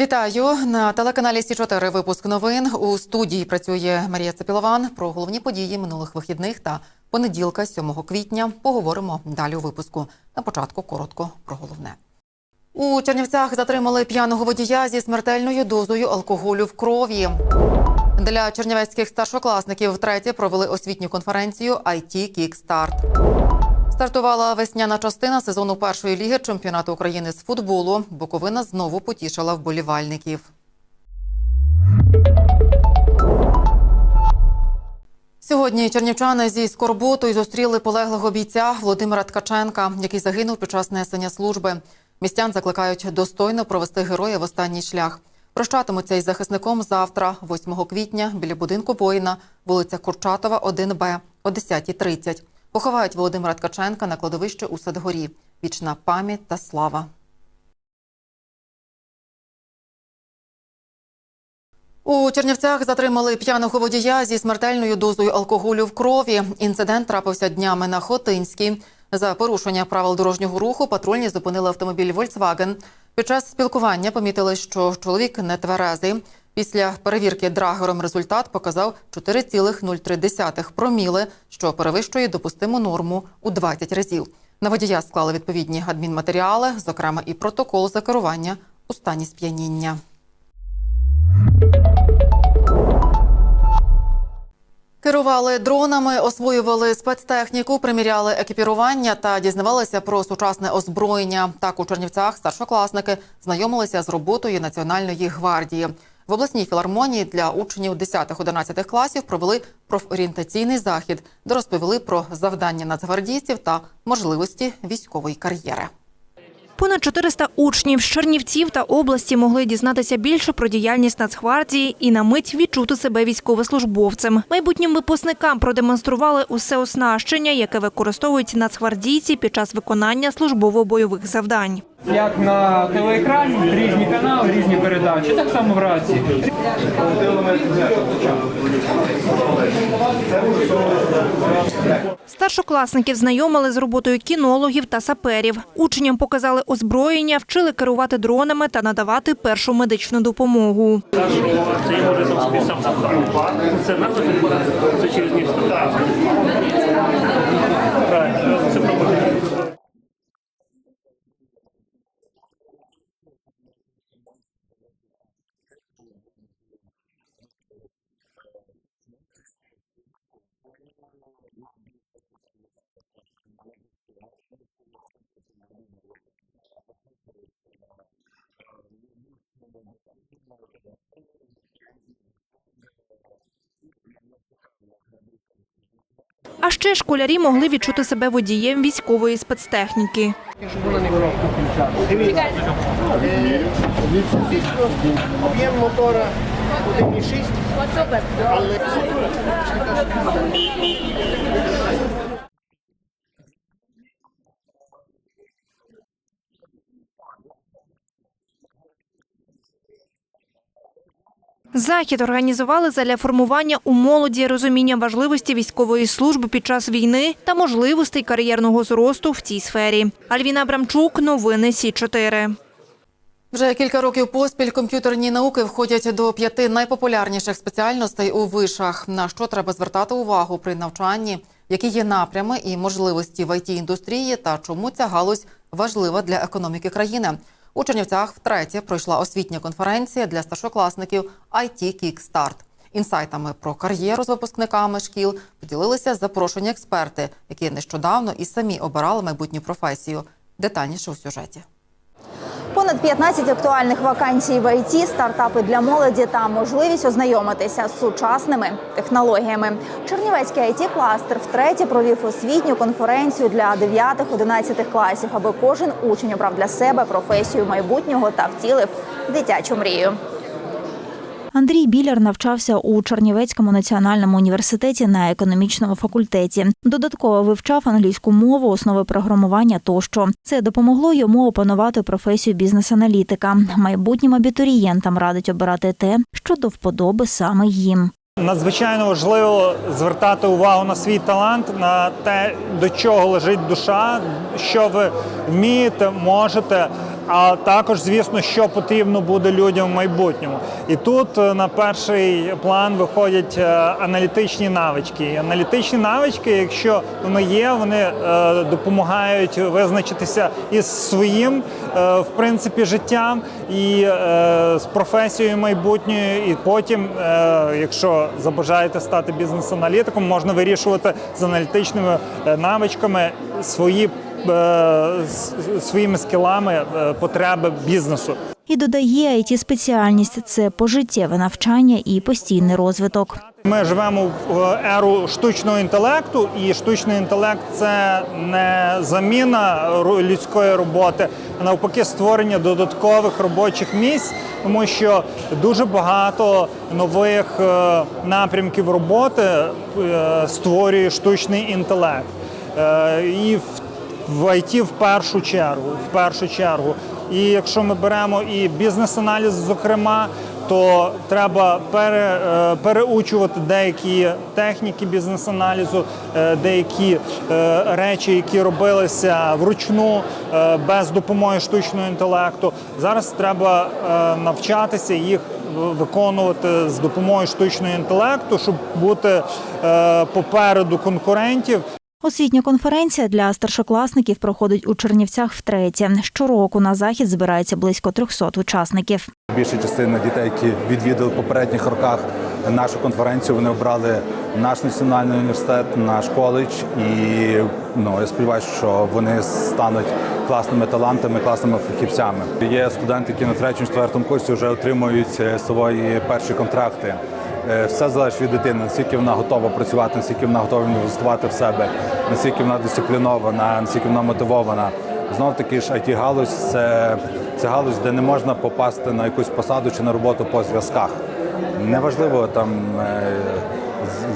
Вітаю на телеканалі Сі 4 Випуск новин у студії працює Марія Цепілован. Про головні події минулих вихідних та понеділка, 7 квітня. Поговоримо далі у випуску. На початку коротко про головне. У Чернівцях затримали п'яного водія зі смертельною дозою алкоголю в крові. Для чернівецьких старшокласників втретє провели освітню конференцію IT Kickstart. Стартувала весняна частина сезону першої ліги чемпіонату України з футболу. Буковина знову потішила вболівальників. Сьогодні чернівчани зі скорботою зустріли полеглого бійця Володимира Ткаченка, який загинув під час несення служби. Містян закликають достойно провести героя в останній шлях. Прощатимуться із захисником завтра, 8 квітня, біля будинку воїна, вулиця Курчатова, 1Б, о 10.30. Поховають Володимира Ткаченка на кладовище у Садгорі. Вічна пам'ять та слава. У Чернівцях затримали п'яного водія зі смертельною дозою алкоголю в крові. Інцидент трапився днями на Хотинській. За порушення правил дорожнього руху патрульні зупинили автомобіль Volkswagen. Під час спілкування помітили, що чоловік не тверезий. Після перевірки драгером результат показав 4,03 проміли, що перевищує допустиму норму у 20 разів. На водія склали відповідні адмінматеріали, зокрема і протокол за керування у стані сп'яніння. Керували дронами, освоювали спецтехніку, приміряли екіпірування та дізнавалися про сучасне озброєння. Так у Чернівцях старшокласники знайомилися з роботою Національної гвардії. В обласній філармонії для учнів 10-11 класів провели профорієнтаційний захід, де розповіли про завдання нацгвардійців та можливості військової кар'єри. Понад 400 учнів з Чернівців та області могли дізнатися більше про діяльність Нацгвардії і на мить відчути себе військовослужбовцем. Майбутнім випускникам продемонстрували усе оснащення, яке використовують нацгвардійці під час виконання службово-бойових завдань. Як на телеекрані, різні канали, різні передачі, так само в рації. Старшокласників знайомили з роботою кінологів та саперів. Учням показали озброєння, вчили керувати дронами та надавати першу медичну допомогу. Це може сам це через місто. А ще школярі могли відчути себе водієм військової спецтехніки. Об'єм мотора 1,6. Але Захід організували задля формування у молоді розуміння важливості військової служби під час війни та можливостей кар'єрного зросту в цій сфері. Альвіна Абрамчук, новини Сі 4 Вже кілька років поспіль комп'ютерні науки входять до п'яти найпопулярніших спеціальностей у вишах. На що треба звертати увагу при навчанні, які є напрями і можливості в it індустрії та чому ця галузь важлива для економіки країни. У Чернівцях втретє пройшла освітня конференція для старшокласників IT Kickstart. Інсайтами про кар'єру з випускниками шкіл поділилися запрошені експерти, які нещодавно і самі обирали майбутню професію. Детальніше у сюжеті. Понад 15 актуальних вакансій в ІТ, стартапи для молоді та можливість ознайомитися з сучасними технологіями. Чернівецький it кластер втретє провів освітню конференцію для 9-11 класів, аби кожен учень обрав для себе професію майбутнього та втілив дитячу мрію. Андрій Біляр навчався у Чернівецькому національному університеті на економічному факультеті. Додатково вивчав англійську мову, основи програмування тощо. Це допомогло йому опанувати професію бізнес-аналітика. Майбутнім абітурієнтам радить обирати те, що до вподоби саме їм. Надзвичайно важливо звертати увагу на свій талант, на те, до чого лежить душа, що ви вмієте, можете. А також, звісно, що потрібно буде людям в майбутньому. І тут е, на перший план виходять е, аналітичні навички. І аналітичні навички, якщо вони є, вони е, допомагають визначитися із своїм в принципі життям і з професією майбутньою. І потім, якщо забажаєте стати бізнес-аналітиком, можна вирішувати з аналітичними навичками свої своїми скілами е, потреби бізнесу. І додає, it спеціальність це пожиттєве навчання і постійний розвиток. Ми живемо в еру штучного інтелекту, і штучний інтелект це не заміна людської роботи, а навпаки, створення додаткових робочих місць, тому що дуже багато нових е, напрямків роботи е, створює штучний інтелект. Е, І в IT в першу чергу. В першу чергу. І якщо ми беремо і бізнес-аналіз, зокрема, то треба пере, е, переучувати деякі техніки бізнес-аналізу, е, деякі е, речі, які робилися вручну без допомоги штучного інтелекту. Зараз треба навчатися їх виконувати з допомогою штучного інтелекту, щоб бути попереду конкурентів. Освітня конференція для старшокласників проходить у Чернівцях втретє. Щороку на захід збирається близько 300 учасників. Більша частина дітей, які відвідали в попередніх роках нашу конференцію, вони обрали наш національний університет, наш коледж. І ну я сподіваюся, що вони стануть класними талантами, класними фахівцями. Є студенти, які на третьому, четвертому курсі вже отримують е, свої перші контракти. Е, Все залежить від дитини, наскільки вона готова працювати, наскільки вона готова інвестувати в себе, наскільки вона дисциплінована, наскільки вона мотивована. Знов таки ж it галузь це, це галузь, де не можна попасти на якусь посаду чи на роботу по зв'язках. Неважливо там е,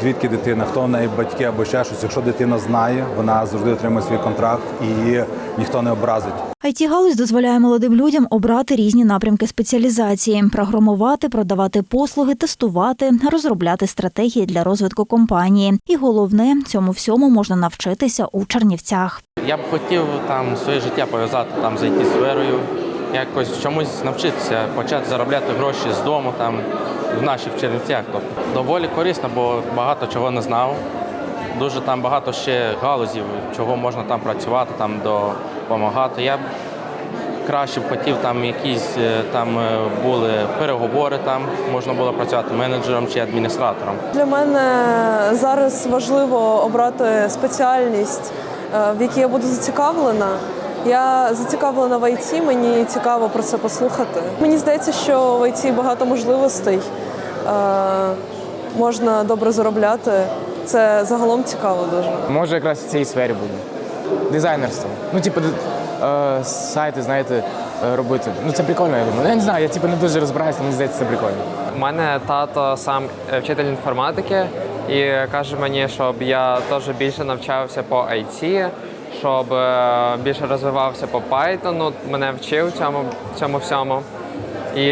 звідки дитина, хто в неї батьки або ще щось. Якщо дитина знає, вона завжди отримує свій контракт і її ніхто не образить. It галузь дозволяє молодим людям обрати різні напрямки спеціалізації: програмувати, продавати послуги, тестувати, розробляти стратегії для розвитку компанії. І головне, цьому всьому можна навчитися у Чернівцях. Я б хотів там своє життя пов'язати там з it сферою, якось чомусь навчитися, почати заробляти гроші з дому там в наших Чернівцях. Тобто доволі корисно, бо багато чого не знав. Дуже там багато ще галузів, чого можна там працювати, там допомагати. Я б краще б хотів там якісь е, там е, були переговори, там можна було працювати менеджером чи адміністратором. Для мене зараз важливо обрати спеціальність, е, в якій я буду зацікавлена. Я зацікавлена в ІТ, мені цікаво про це послухати. Мені здається, що в ІТ багато можливостей, можна добре заробляти. Це загалом цікаво дуже. Може, якраз в цій сфері буде. Дизайнерство. Ну, типу, е, сайти, знаєте, е, робити. Ну, це прикольно, я думаю. Ну, я не знаю, я типу, не дуже розбираюся, мені здається, це прикольно. У мене тато сам е, вчитель інформатики і каже мені, щоб я теж більше навчався по IT, щоб е, більше розвивався по Python, мене вчив цьому, цьому всьому. І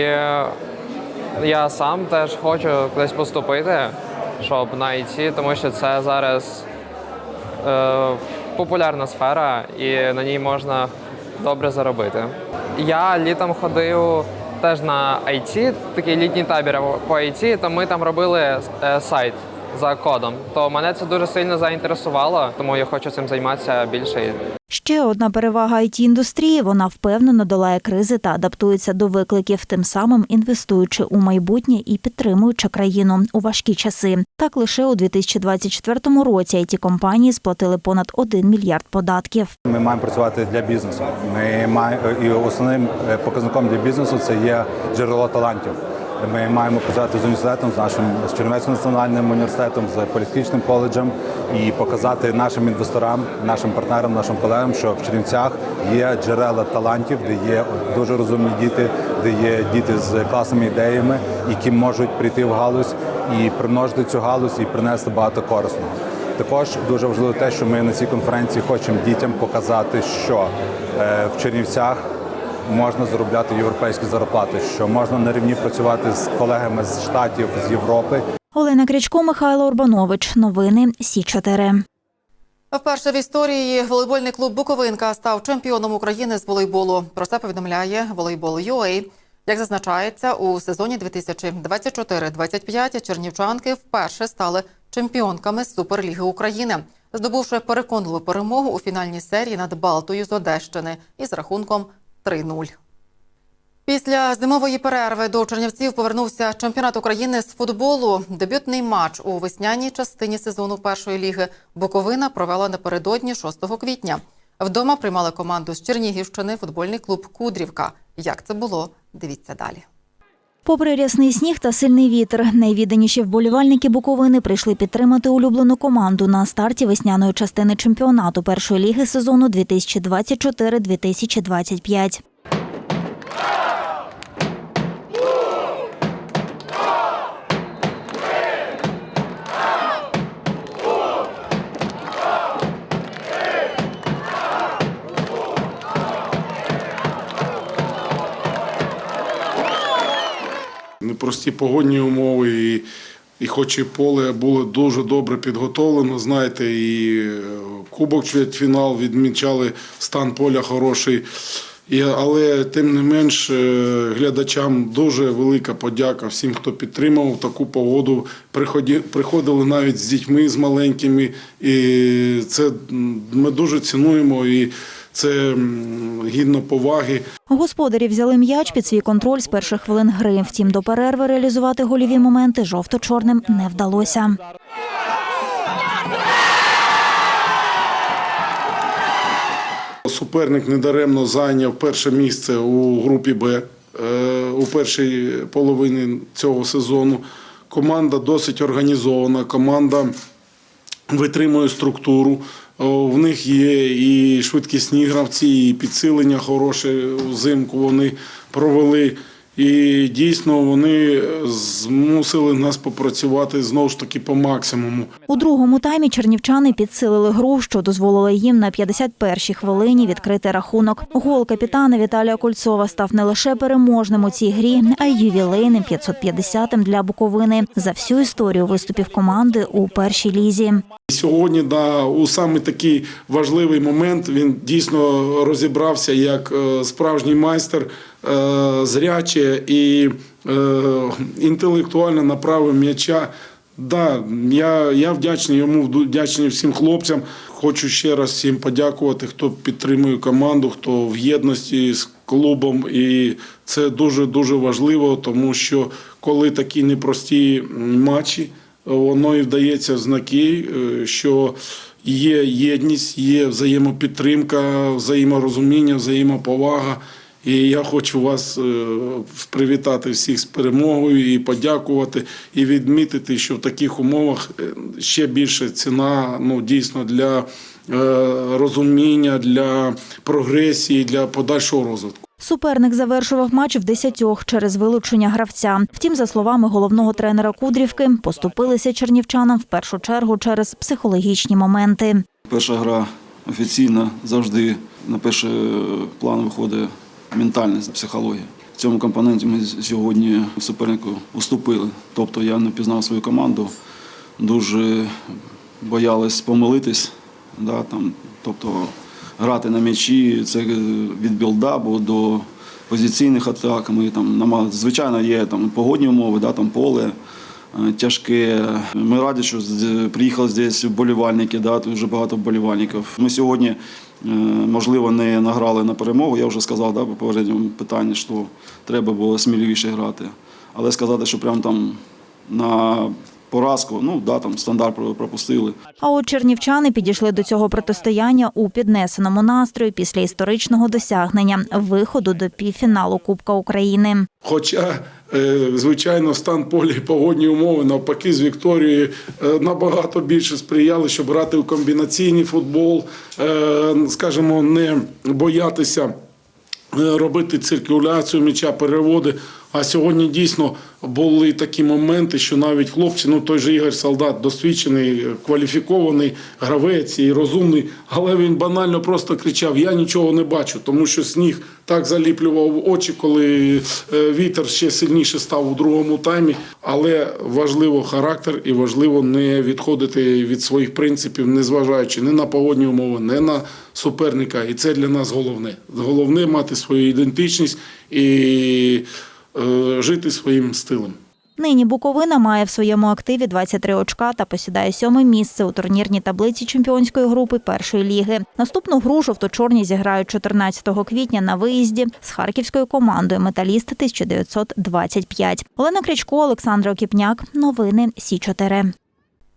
я сам теж хочу кудись поступити, щоб на IT, тому що це зараз популярна сфера і на ній можна добре заробити. Я літом ходив теж на IT, такий літній табір по IT, то ми там робили е, сайт за кодом. То мене це дуже сильно заінтересувало, тому я хочу цим займатися більше. Ще одна перевага it індустрії вона впевнено долає кризи та адаптується до викликів, тим самим інвестуючи у майбутнє і підтримуючи країну у важкі часи. Так лише у 2024 році it компанії сплатили понад 1 мільярд податків. Ми маємо працювати для бізнесу. Ми маємо і основним е, показником для бізнесу це є джерело талантів. Ми маємо працювати з університетом, з нашим з Чернівецьким національним університетом, з політехнічним коледжем і показати нашим інвесторам, нашим партнерам, нашим колегам, що в Чернівцях є джерела талантів, де є дуже розумні діти, де є діти з класними ідеями, які можуть прийти в галузь і примножити цю галузь і принести багато корисного. Також дуже важливо те, що ми на цій конференції хочемо дітям показати, що е, в Чернівцях можна заробляти європейські зарплати, що можна на рівні працювати з колегами з штатів з Європи Олена Крячко, Михайло Урбанович. Новини Сі 4 Вперше в історії волейбольний клуб Буковинка став чемпіоном України з волейболу. Про це повідомляє волейбол.ua. Як зазначається, у сезоні 2024-25 чернівчанки вперше стали чемпіонками Суперліги України, здобувши переконливу перемогу у фінальній серії над Балтою з Одещини із рахунком 3-0. Після зимової перерви до Чернівців повернувся чемпіонат України з футболу. Дебютний матч у весняній частині сезону першої ліги Буковина провела напередодні 6 квітня. Вдома приймали команду з Чернігівщини футбольний клуб Кудрівка. Як це було? Дивіться далі. Попри рясний сніг та сильний вітер, найвідданіші вболівальники Буковини прийшли підтримати улюблену команду на старті весняної частини чемпіонату першої ліги сезону 2024-2025. Непрості погодні умови, і, і хоч і поле було дуже добре підготовлено, знаєте, і е, кубок чвертьфінал відмічали стан поля хороший. І, але тим не менш е, глядачам дуже велика подяка всім, хто підтримав таку погоду. Приходили навіть з дітьми з маленькими, і це ми дуже цінуємо, і це гідно поваги. Господарі взяли м'яч під свій контроль з перших хвилин гри. Втім, до перерви реалізувати гольові моменти жовто-чорним не вдалося. Суперник недаремно зайняв перше місце у групі Б е, у першій половині цього сезону. Команда досить організована, команда витримує структуру. В них є і швидкісні гравці, і підсилення хороше взимку вони провели. І дійсно вони змусили нас попрацювати знову ж таки по максимуму. У другому таймі чернівчани підсилили гру, що дозволило їм на 51-й хвилині відкрити рахунок. Гол капітана Віталія Кольцова став не лише переможним у цій грі, а й ювілейним 550-м для Буковини за всю історію виступів команди у першій лізі. Сьогодні, да, у саме такий важливий момент він дійсно розібрався як е, справжній майстер, е, зряче і е, інтелектуально направив м'яча. Да, я, я вдячний йому, вдячний всім хлопцям. Хочу ще раз всім подякувати, хто підтримує команду, хто в єдності з клубом. І це дуже дуже важливо, тому що коли такі непрості матчі воно і вдається знаки, е, що є єдність, є взаємопідтримка, взаєморозуміння, взаємоповага. І я хочу вас е, привітати всіх з перемогою і подякувати, і відмітити, що в таких умовах е, ще більше ціна ну, дійсно для е, розуміння, для прогресії, для подальшого розвитку. Суперник завершував матч в десятьох через вилучення гравця. Втім, за словами головного тренера Кудрівки, поступилися чернівчанам в першу чергу через психологічні моменти. Перша гра офіційна завжди на перший план виходить ментальність, психологія. В цьому компоненті ми сьогодні супернику уступили. Тобто я не пізнав свою команду, дуже боялись помилитись. Да, там, тобто грати на м'ячі це від білдабу до позиційних атак. Ми там. Звичайно, є там погодні умови, да, там поле е, тяжке. Ми раді, що приїхали здесь вболівальники, да, тут багато вболівальників. Ми сьогодні, можливо, не награли на перемогу. Я вже сказав да, по попередньому питанні, що треба було сміливіше грати. Але сказати, що прям там на поразку, ну да, там стандарт пропустили. А от чернівчани підійшли до цього протистояння у піднесеному настрої після історичного досягнення виходу до півфіналу Кубка України. Хоча, е, звичайно, стан поля і погодні умови навпаки з Вікторією е, набагато більше сприяли, щоб грати в комбінаційний футбол, е, скажімо, не боятися. е, Робити циркуляцію м'яча, переводи. А сьогодні дійсно були такі моменти, що навіть хлопці, ну той же Ігор Солдат, досвідчений, кваліфікований гравець і розумний, але він банально просто кричав: Я нічого не бачу, тому що сніг так заліплював очі, коли е, вітер ще сильніше став у другому таймі. Але важливо характер і важливо не відходити від своїх принципів, незважаючи ні на погодні умови, ні на суперника. І це для нас головне. Головне мати свою ідентичність і жити своїм стилем. Нині Буковина має в своєму активі 23 очка та посідає сьоме місце у турнірній таблиці чемпіонської групи першої ліги. Наступну гру жовто-чорні зіграють 14 квітня на виїзді з харківською командою Металіст 1925. Олена Крячко, Олександр Окіпняк. Новини Сі 4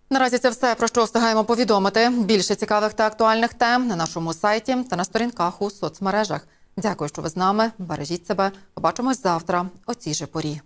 Наразі це все про що встигаємо повідомити. Більше цікавих та актуальних тем на нашому сайті та на сторінках у соцмережах. Дякую, що ви з нами. Бережіть себе. Побачимось завтра о цій же порі.